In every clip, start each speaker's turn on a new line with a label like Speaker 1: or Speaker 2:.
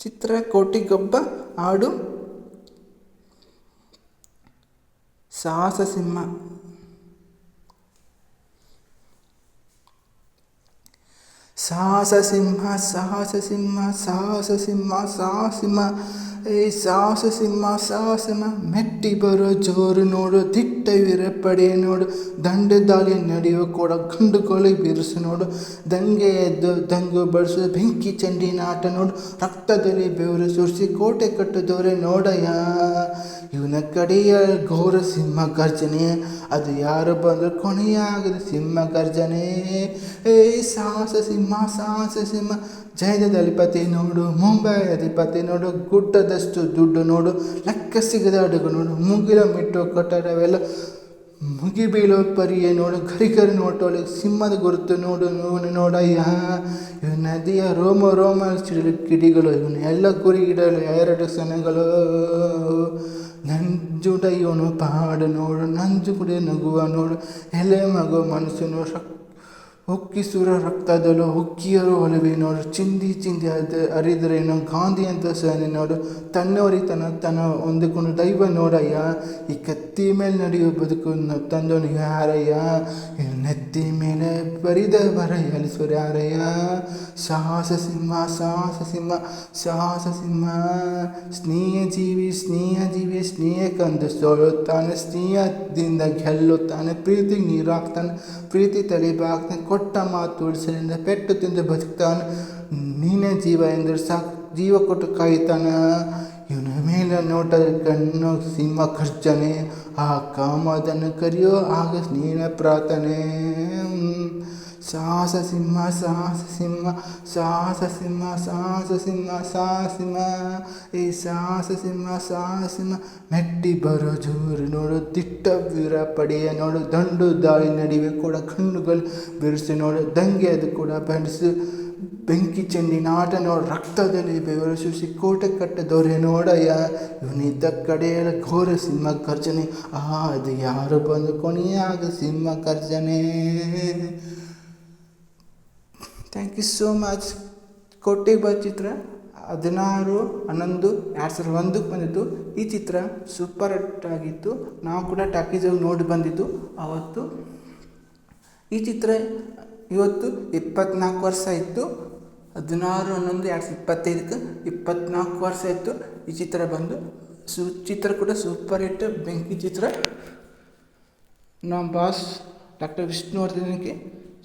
Speaker 1: ಚಿತ್ರ ಕೋಟಿಗೊಬ್ಬ ಹಾಡು ಸಾಹಸ ಸಿಂಹ ಸಾಹಸ ಸಿಂಹ ಸಾಹಸ ಸಿಂಹ ಸಾಹಸ ಸಿಂಹ ಸಾಹಸ ಸಿಂಹ ಏ ಸಾಹಸ ಸಿಂಹ ಸಾಹಸ ಸಿಂಹ, ಮೆಟ್ಟಿ ಬರೋ ಜೋರು ನೋಡು, ದಿಟ್ಟ ವೀರಪಡೆ ನೋಡು, ದಂಡ ದಾಳಿ ನಡೆಯುವ ಕೂಡ ಗಂಡುಕೋಳಿ ಬಿರುಸು ನೋಡು, ದಂಗೆ ಎದ್ದು ದಂಗು ಬಡಿಸು ಬೆಂಕಿ ಚಂಡಿನ ಆಟ ನೋಡು, ರಕ್ತದಲ್ಲಿ ಬೆವರು ಸುರಿಸಿ, ಕೋಟೆ ಕಟ್ಟಿದವರೆ ನೋಡಯ್ಯ. ಇವನ ಕಡೆಯ ಗೌರ ಸಿಂಹ ಗರ್ಜನೆ. ಅದು ಯಾರು ಬಂದರೂ ಕೊನೆಯಾಗದು ಸಿಂಹ ಗರ್ಜನೆ. ಏ ಸಾಹಸ ಸಿಂಹ ಸಾಹಸ ಸಿಂಹ. ಜಯದ ದಳಿಪತಿ ನೋಡು ಮುಂಬೈ ಅಧಿಪತಿ ನೋಡು, ಗುಡ್ಡದಷ್ಟು ದುಡ್ಡು ನೋಡು, ಲೆಕ್ಕ ಸಿಗದ ಅಡುಗೆ ನೋಡು, ಮುಗಿಲ ಮಿಟ್ಟು ಕಟ್ಟಡವೆಲ್ಲ. ಮುಗಿ ಬೀಳೋ ಪರಿಯೇ ನೋಡು, ಗರಿಗರಿ ನೋಟೋಳಿ ಸಿಂಹದ ಗುರುತು ನೋಡು ನೋಡು ನೋಡಯ್ಯ. ಇವು ನದಿಯ ರೋಮ ರೋಮ ಸಿಡಲು ಕಿಡಿಗಳು, ಇವನು ಎಲ್ಲ ಗುರಿ ಇಡಲು ಎರಡು ಸನಗಳು. ನಂಜುಡ ಇವನು ಪಾಡು ನೋಡು ನಂಜು ಕುಡಿಯ ನಗುವ ನೋಡು ಎಲೆ ಮಗು ಮನಸ್ಸು ನೋಡು ಉಕ್ಕಿಸುರ ರಕ್ತದಲ್ಲೂ, ಹುಕ್ಕಿಯರು ಒಲವೆ ನೋಡು. ಚಿಂದಿ ಚಿಂದಿ ಅದು ಅರಿದ್ರೇನು ಗಾಂಧಿ ಅಂತ ಸಹನೆ ನೋಡು. ತನ್ನವರಿತನ ತನ್ನ ಹೊಂದಿಕೊಂಡು ದೈವ ನೋಡಯ್ಯ. ಈ ಕತ್ತಿ ಮೇಲೆ ನಡೆಯುವ ಬದುಕು ತಂದವನು ಯಾರಯ್ಯ? ನೆತ್ತಿ ಮೇಲೆ ಬರಿದ ಬರಯ್ಯ ಯಾರಯ್ಯ? ಸಾಹಸ ಸಿಂಹ ಸಾಹಸ ಸಿಂಹ ಸಾಹಸ ಸಿಂಹ. ಸ್ನೇಹ ಜೀವಿ ಸ್ನೇಹ ಜೀವಿ, ಸ್ನೇಹ ಕಂದು ಸೋಳುತ್ತಾನೆ ಸ್ನೇಹದಿಂದ ಗೆಲ್ಲುತ್ತಾನೆ. ಪ್ರೀತಿಗೆ ನೀರು ಹಾಕ್ತಾನೆ ಪ್ರೀತಿ ತಲೆ ಬಾಗ್ತಾನೆ ಕೊಟ್ಟ ಮಾತು ಉಳಿಸಲಿಂದ ಪೆಟ್ಟು ತಿಂದು ಬದುಕ್ತಾನೆ. ನೀನೇ ಜೀವ ಎಂದರೆ ಸಾಕು. ಜೀವ ಕೊಟ್ಟು ಕಾಯ್ತಾನ ಇವನ ಮೇಲೆ ನೋಟದ ಕಣ್ಣು ಸಿಂಹ ಖರ್ಚನೆ ಆ ಕಾಮದನ್ನು ಕರೆಯೋ ಆಗ ನೀನ ಪ್ರಾರ್ಥನೆ. ಸಾಹಸ ಸಿಂಹ ಸಾಹಸ ಸಿಂಹ ಸಾಹಸ ಸಿಂಹ ಸಾಹಸ ಸಿಂಹ ಸಾಹಸ ಸಿಂಹ. ಈ ಸಾಹಸ ಸಿಂಹ ಸಾಹಸ ಸಿಂಹ ಮೆಟ್ಟಿ ಬರೋ ಜೋರು ನೋಡು, ದಿಟ್ಟ ವೀರ ಪಡೆಯ ನೋಡು, ದಂಡು ದಾಳಿ ನಡಿವೆ ಕೂಡ ಕಣ್ಣುಗಳು ಬಿರುಸು ನೋಡು, ದಂಗೆ ಅದು ಕೂಡ ಬೆಳೆಸು ಬೆಂಕಿ ಚೆಂಡಿ ನಾಟ ನೋಡು, ರಕ್ತದಲ್ಲಿ ಬೆವರು ಸುರಿಸಿ ಕೋಟೆ ಕಟ್ಟದವ್ರೆ ನೋಡಯ್ಯ. ಇವನಿದ್ದ ಕಡೆಯಲ್ಲ ಘೋರ ಸಿಂಹ ಗರ್ಜನೆ. ಆ ಅದು ಯಾರು ಬಂದು ಕೊನೆಯಾಗ ಸಿಂಹ ಗರ್ಜನೆ? ಥ್ಯಾಂಕ್ ಯು ಸೋ ಮಚ್ ಕೋಟೆಗೆ ಚಿತ್ರ, ಹದಿನಾರು, ಹನ್ನೊಂದು, ಎರಡು ಸಾವಿರದ ಒಂದಕ್ಕೆ ಬಂದಿತ್ತು. ಈ ಚಿತ್ರ ಸೂಪರ್ ಹಿಟ್ ಆಗಿತ್ತು. ನಾವು ಕೂಡ ಟಾಕೀಸಲ್ಲಿ ನೋಡಿ ಬಂದಿದ್ದು ಆವತ್ತು ಈ ಚಿತ್ರ ಇವತ್ತು ಇಪ್ಪತ್ನಾಲ್ಕು ವರ್ಷ ಇತ್ತು ಹದಿನಾರು, ಹನ್ನೊಂದು, ಎರಡು ಸಾವಿರದ ಇಪ್ಪತ್ತೈದಕ್ಕೆ ಇಪ್ಪತ್ನಾಲ್ಕು ವರ್ಷ ಇತ್ತು ಈ ಚಿತ್ರ ಬಂದು. ಸು, ಚಿತ್ರ ಕೂಡ ಸೂಪರ್ ಹಿಟ್ ಬೆಂಕಿ ಚಿತ್ರ. ನಮ್ಮ ಬಾಸ್ ಡಾಕ್ಟರ್ ವಿಷ್ಣುವರ್ಧನ್ಗೆ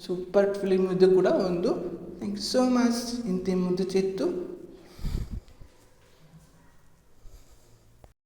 Speaker 1: ಸೂಪರ್ ಫಿಲಿಮ್ ಇದು ಕೂಡ ಒಂದು. ಥ್ಯಾಂಕ್ ಯು ಸೋ ಮಚ್ ಇಂತಿ ಮುಂದೆ ಚಿತ್ತು.